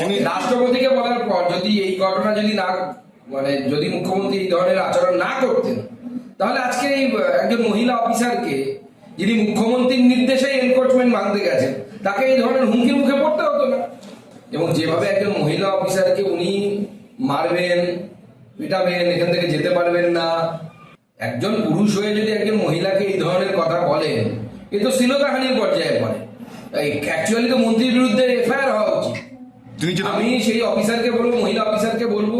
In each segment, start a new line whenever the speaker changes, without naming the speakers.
তিনি-
রাষ্ট্রপতিকে বলার পর যদি এই ঘটনা যদি না মানে যদি মুখ্যমন্ত্রী এই ধরনের আচরণ না করতেন তাহলে আজকে এই একজন মহিলা অফিসারকে যিনি মুখ্যমন্ত্রীর নির্দেশে এনফোর্সমেন্ট মানতে গেছেন তাকে এই ধরনের হুমকির মুখে পড়তে হতো না। এবং যেভাবে একজন মহিলা অফিসারকে উনি মারবেন পিটাবেন এখান থেকে যেতে পারবেন না একজন পুরুষ হয়ে যদি একজন মহিলাকে এই ধরনের কথা বলেন এ তো শ্লীলতাহানির পর্যায়ে পড়ে। অ্যাকচুয়ালি তো মন্ত্রীর বিরুদ্ধে এফআইআর হওয়া উচিত।
তিনি যেটা
আমি সেই অফিসারকে বলব মহিলা অফিসারকে বলব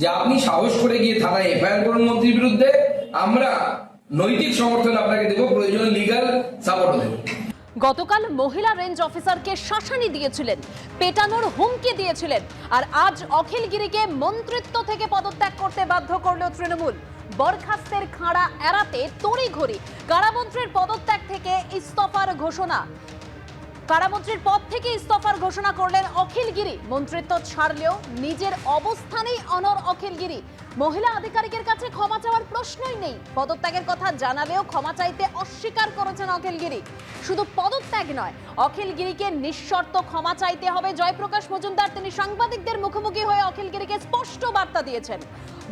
যে আপনি সাহস করে গিয়ে থানায় এফআইআর করুন মন্ত্রীর বিরুদ্ধে। আমরা নৈতিক সমর্থন আপনাকে দেবো প্রয়োজনে লিগাল সাপোর্ট দেবো।
গতকাল মহিলা রেঞ্জ অফিসারকে শাসানি দিয়েছিলেন পেটানোর হুমকি দিয়েছিলেন আর আজ অখিলগিরিকে মন্ত্রিত্ব থেকে পদত্যাগ করতে বাধ্য করল তৃণমূল। বরখাস্তের খাঁড়া এড়াতে তড়িঘড়ি কারামন্ত্রীর পদত্যাগ থেকে ইস্তফার ঘোষণা। কারামন্ত্রীর পদ থেকে ইস্তফার ঘোষণা করলেন অখিল গিরি মন্ত্রিত্ব ছাড়লেও নিজের অবস্থানেই অনর অখিল গিরি মহিলা আধিকারিকের কাছে ক্ষমা চাওয়ার প্রশ্নই নেই। পদত্যাগের কথা জানালেও ক্ষমা চাইতে অস্বীকার করেছেন অখিল গিরি শুধু পদত্যাগ নয় অখিলগিরিকে নিঃশর্ত ক্ষমা চাইতে হবে। জয়প্রকাশ মজুমদার, তিনি সাংবাদিকদের মুখোমুখি হয়ে অখিলগিরিকে স্পষ্ট বার্তা দিয়েছেন।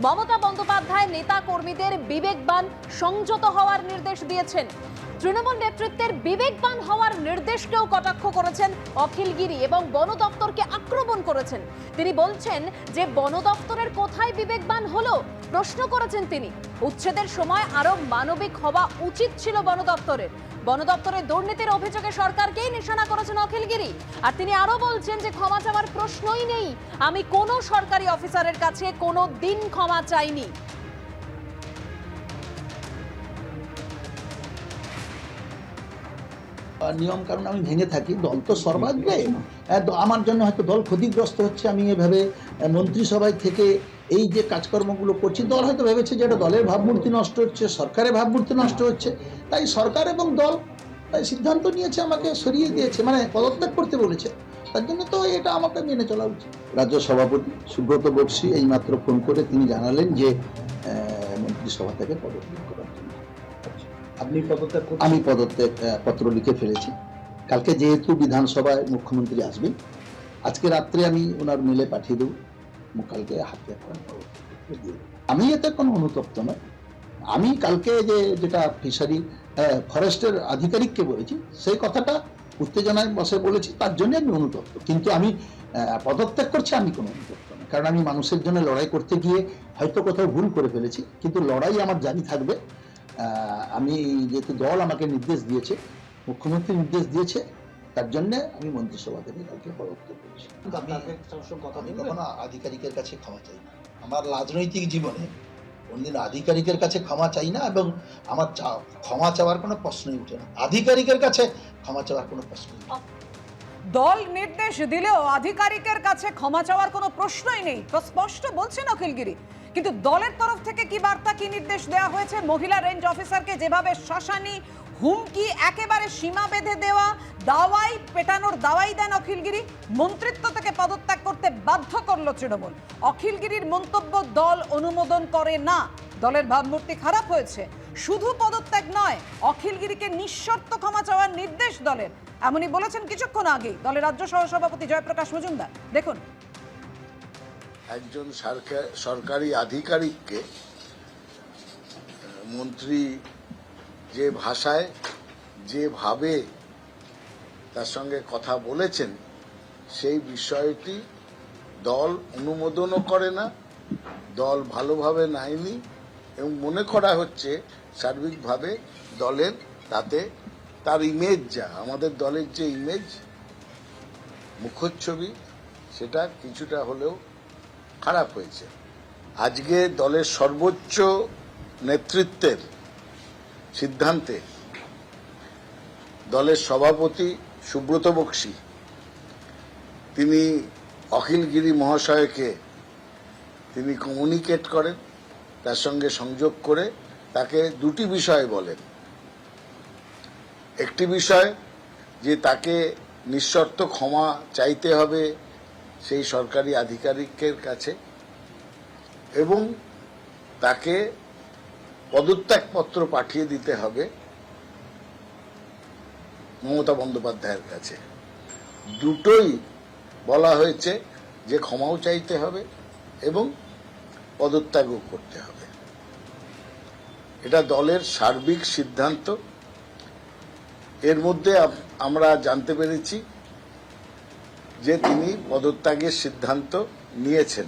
মমতা বন্দ্যোপাধ্যায় নেতা কর্মীদের বিবেকবান, সংযত হওয়ার নির্দেশ দিয়েছেন। তৃণমূল নেতৃত্বের বিবেকবান হওয়ার নির্দেশকেও কটাক্ষ করেছেন অখিলগিরি এবং বন দপ্তরকে আক্রমণ করেছেন। তিনি বলছেন যে, বন দপ্তরের কোথায় বিবেকবান হলো? প্রশ্ন করেছেন তিনি। উচ্ছেদের সময় আরও মানবিক হওয়া উচিত ছিল বন দপ্তরের। বন দপ্তরের দুর্নীতির অভিযোগে সরকারকেই নিশানা করেছেন অখিলগিরি আর তিনি আরও বলছেন যে ক্ষমা চাওয়ার প্রশ্নই নেই। আমি কোনো সরকারি অফিসারের কাছে কোনো দিন ক্ষমা চাইনি।
নিয়ম কারণ আমি ভেঙে থাকি। দল তো সর্বাগ্রে। আমার জন্য হয়তো দল ক্ষতিগ্রস্ত হচ্ছে। আমি এভাবে মন্ত্রিসভায় থেকে এই যে কাজকর্মগুলো করছি দল হয়তো ভেবেছে যে এটা দলের ভাবমূর্তি নষ্ট হচ্ছে সরকারের ভাবমূর্তি নষ্ট হচ্ছে। তাই সরকার এবং দল তাই সিদ্ধান্ত নিয়েছে আমাকে সরিয়ে দিয়েছে মানে পদত্যাগ করতে বলেছে। তার জন্য তো এটা আমাকে মেনে চলা উচিত। রাজ্য সভাপতি সুব্রত বক্সি এইমাত্র ফোন করে তিনি জানালেন যে আহ, মন্ত্রিসভা থেকে পদত্যাগ করার জন্য।
আপনি পদত্যাগ
আমি পদত্যাগ পত্র লিখে ফেলেছি। কালকে যেহেতু বিধানসভায় মুখ্যমন্ত্রী আসবেন আজকে রাত্রে আমি ওনার মেলে পাঠিয়ে দেবো। মু- কালকে হাতে। আমি এতে কোনো অনুতপ্ত নয় আমি কালকে যে যেটা ফিশারি ফরেস্টের আধিকারিককে বলেছি, সেই কথাটা উত্তেজনায় বসে বলেছি, তার জন্য আমি অনুতপ্ত। কিন্তু আমি পদত্যাগ করছি, আমি কোনো অনুতপ্ত নয় কারণ আমি মানুষের জন্য লড়াই করতে গিয়ে হয়তো কোথাও ভুল করে ফেলেছি, কিন্তু লড়াই আমার জারি থাকবে। আমি যেহেতু দল আমাকে নির্দেশ দিয়েছে, মুখ্যমন্ত্রী নির্দেশ দিয়েছে তার জন্য আমি মন্ত্রিসভা থেকে কালকে পদত্যাগ করেছি আমি কখনো আধিকারিকের কাছে ক্ষমা চাই না। আমার রাজনৈতিক জীবনে কোনদিন আধিকারিকের কাছে ক্ষমা চাই না এবং আমার চা- ক্ষমা চাওয়ার কোনো প্রশ্নই উঠে না। আধিকারিকের কাছে ক্ষমা চাওয়ার কোনো প্রশ্নই না।
দল নির্দেশ দিলেও আধিকারিকের কাছে ক্ষমা চাওয়ার কোনো প্রশ্নই নেই। তো স্পষ্ট বলছেন অখিলগিরি। কিন্তু দলের তরফ থেকে কি বার্তা কি নির্দেশ দেওয়া হয়েছে? মহিলা রেঞ্জ অফিসারকে যেভাবে শাসানি হুমকি একেবারে সীমা বেঁধে দেওয়া, দাওয়াই পেটানোর দাওয়াই দেন অখিলগিরি। মন্ত্রিত্ব থেকে পদত্যাগ করতে বাধ্য করল তৃণমূল। অখিলগিরির মন্তব্য দল অনুমোদন করে না। দলের ভাবমূর্তি খারাপ হয়েছে। শুধু পদত্যাগ নয়, অখিলগিরিকে নিঃশর্ত ক্ষমা চাওয়ার নির্দেশ দলের। এমনই বলেছেন কিছুক্ষণ আগেই দলের রাজ্য সহসভাপতি জয়প্রকাশ মজুমদার। দেখুন।
একজন সরকারি আধিকারিককে মন্ত্রী যে ভাষায় যেভাবে তার সঙ্গে কথা বলেছেন, সেই বিষয়টি দল অনুমোদনও করে না, দল ভালোভাবে নেয়নি এবং মনে করা হচ্ছে সার্বিকভাবে দলের তাতে তার ইমেজ যা, আমাদের দলের যে ইমেজ মুখচ্ছবি, সেটা কিছুটা হলেও খারাপ হয়েছে। আজকে দলের সর্বোচ্চ নেতৃত্বের সিদ্ধান্তে দলের সভাপতি সুব্রত বক্সি, তিনি অখিলগিরি মহাশয়কে তিনি কমিউনিকেট করেন, তার সঙ্গে সংযোগ করে তাকে দুটি বিষয় বলেন। একটি বিষয় যে তাকে নিঃশর্ত ক্ষমা চাইতে হবে সেই সরকারি আধিকারিকের কাছে এবং তাকে পদত্যাগপত্র পাঠিয়ে দিতে হবে মমতা বন্দ্যোপাধ্যায়ের কাছে। দুটোই বলা হয়েছে যে ক্ষমাও চাইতে হবে এবং পদত্যাগও করতে হবে। এটা দলের সার্বিক সিদ্ধান্ত। এর মধ্যে আমরা জানতে পেরেছি যে তিনি পদত্যাগের সিদ্ধান্ত নিয়েছেন।